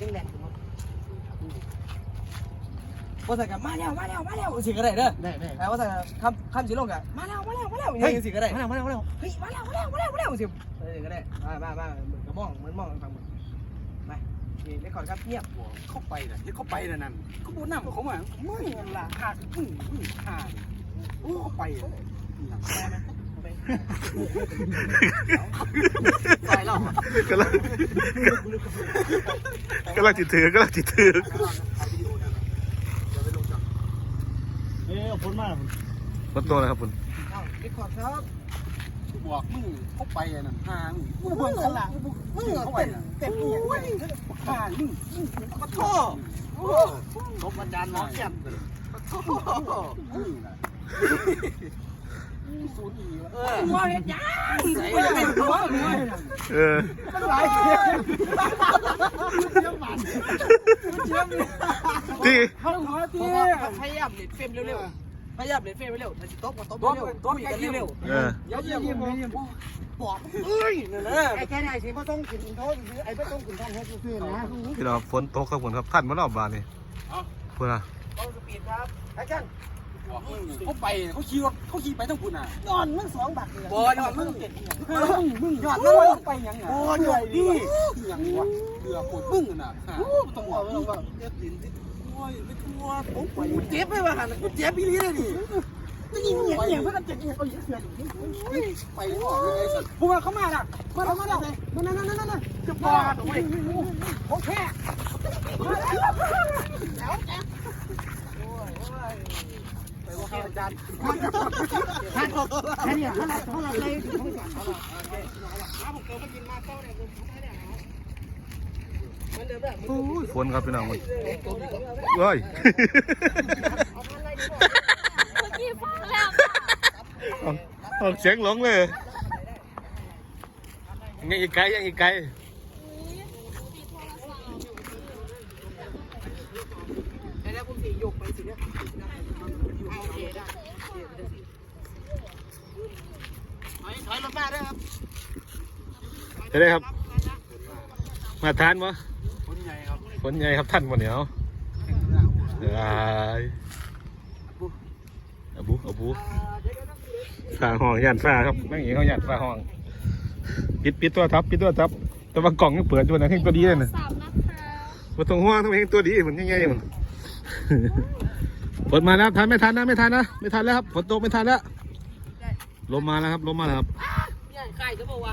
ยังแรงอยู่มั้งว่าแต่กับมาแล้วมาแล้วมาแล้วสิก็ได้เด้อได้ได้แต่ว่าแต่คำคำสิลงกับมาแล้วมาแล้วมาแล้วยังสิก็ได้มาแล้วมาแล้วมาแล้วเฮ้ยมาแล้วมาแล้วมาแล้วมาแล้วสิเออก็ได้มามามาก็มองเหมือนมองฟังมึงไปนี่เลคคอร์ดครับเงียบเข้าไปน่ะเดี๋ยวเข้าไปน่ะนั่นเขาบูน้ำเขามามึงล่ะขาดมึงมึงขาดโอ้เข้าไปอะ ไปเรากำลังกำลังจิตถือกำลังจิตถือเอ้ยเอาพ้นมารถโตนะครับคุณเลคคอร์ดครับบอกมึงเข้าไปอะนั่นหามึงมึงมึงสละมึงเข้าไปเต็มที่ขาดมึงขอโทษลบอาจารย์หมอแก้มเลยมึงน่ะศูนย์อี ว่าเห็ดยังใส่เป็นหัวเลยเออมันหลายเทียมเทียมมันเทียมที่เขาหัวตีพยายามเล่นเฟรมเร็วๆพยายามเล่นเฟรมเร็วๆถ้าจะตบก็ตบเร็วๆตบกันเร็วเออๆอย่าเยี่ยมอย่าเยี่ยมบอกเอ้ยนั่นแหละไอ้แค่ไหนสิพ่อต้องขึ้นโทษคือไอ้พ่อต้องขึ้นทางเฮ็ดคือนะพี่น้องฝนตกครับผมครับท่านมารอบบานนี่เพื่อต้องสปีดครับไอ้จัน เขาไปเขาขี่รถเขาขี่ไปทั้งคุณอะนอนมึงสองบักเลยบอลมึงเจ็ดมึงมึงยอดมึงไปยังไงโอ้ยใหญ่ดิยังวะเรือปวดมึงน่ะต้องบอกต้องบอกเจ็บดินโอ้ยไม่กลัวผมไปเจ็บไปว่ะกูเจ็บพี่ลีเลยดิจะยิงเหยียบเหยียบเพื่อนจะยิงเอาเสือไปก่อนเลยสัตว์พวกเขามาละมาแล้วมาแล้วนั่นนั่นนั่นนั่นจะบอดโอ้ยโอเคไปว่าเขาอาจารย์ท่านท่านเนี่ยท่านท่านอะไรเขาสั่งเขามันเดิมแบบโอ้ย ฝนครับพี่น้องมันเฮ้ยเมื่อกี้ฟังแล้วออกเสียงหลงเลยยังอีกไกลยังอีกไกลไอ้แล้วคุณสียกไปสิเนี่ย ถอยรถมาด้วยครับจะได้ครับ มาทานมั้คนใหญ่ครับฝนใหญ่ครับท่านหมดเหนียวเอ้ยอาบุอาบุฝ่าห้องย่านฝ่าครับนั่งเองเขาย่านฝ่าห้องปิดปิดตัวทับปิดตัวทับ แต่ว่ากล่องยังเปิดอยู่นะเพ่งตัวดีเลยนะสามนะคะมาตรงห่วงต้องเพ่งตัวดีเหมือนยังไงมัน ฝนมาแล้วทันไม่ทันนะไม่ทันนะไม่ทันแล้วครับฝนตกไม่ทันแล้วลมมาแล้วครับลมมาแล้วครับเนี่ยใครจะบอกว่า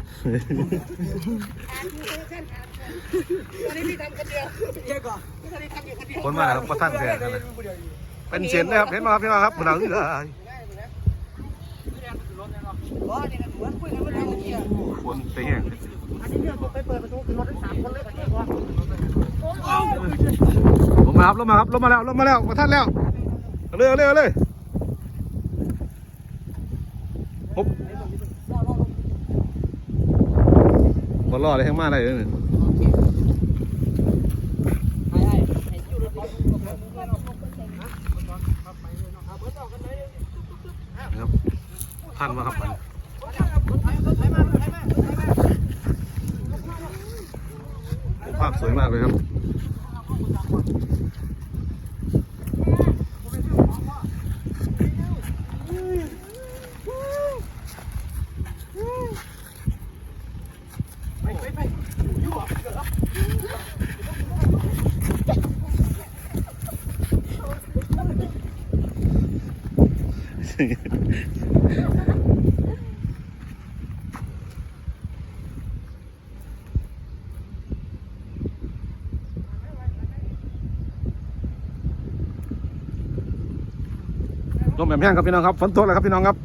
วันนี้พี่ทำคนเดียวกว่าวันนี้ทำอยู่คนเดียวฝนมาครับประทันแท้เลยเป็นเสียนนะครับเห็นไหมครับพี่น้องครับมันหนังนี่เหมือนคุยกันเมื่อกี้ฝนไปแห้งอันนี้เนี่ยไปเปิดประตูขึ้นรถทั้งสามคนเลยแบบนี้ว่าลงมาครับลงมาครับลงมาแล้วลงมาแล้วมาท่านแล้ว เอาเลยเอาเลยเอาเลยปุ๊บบอลล่อเลยแห้งมากเลยเนี่ยไอ้ไอ้ไอ้ยูโรนะครับท่านมาครับภาพสวยมากเลยครับ ลมแบบแห้งครับพี่น้องครับฝนตกแล้วครับพี่น้องครับ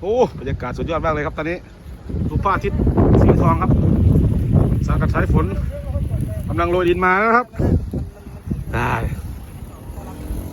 โอ้บรรยากาศสุดยอดมากเลยครับตอนนี้ดูพระอาทิตย์สีทองครับ สากัดสายฝนกำลังโรยดินมาแล้วครับได้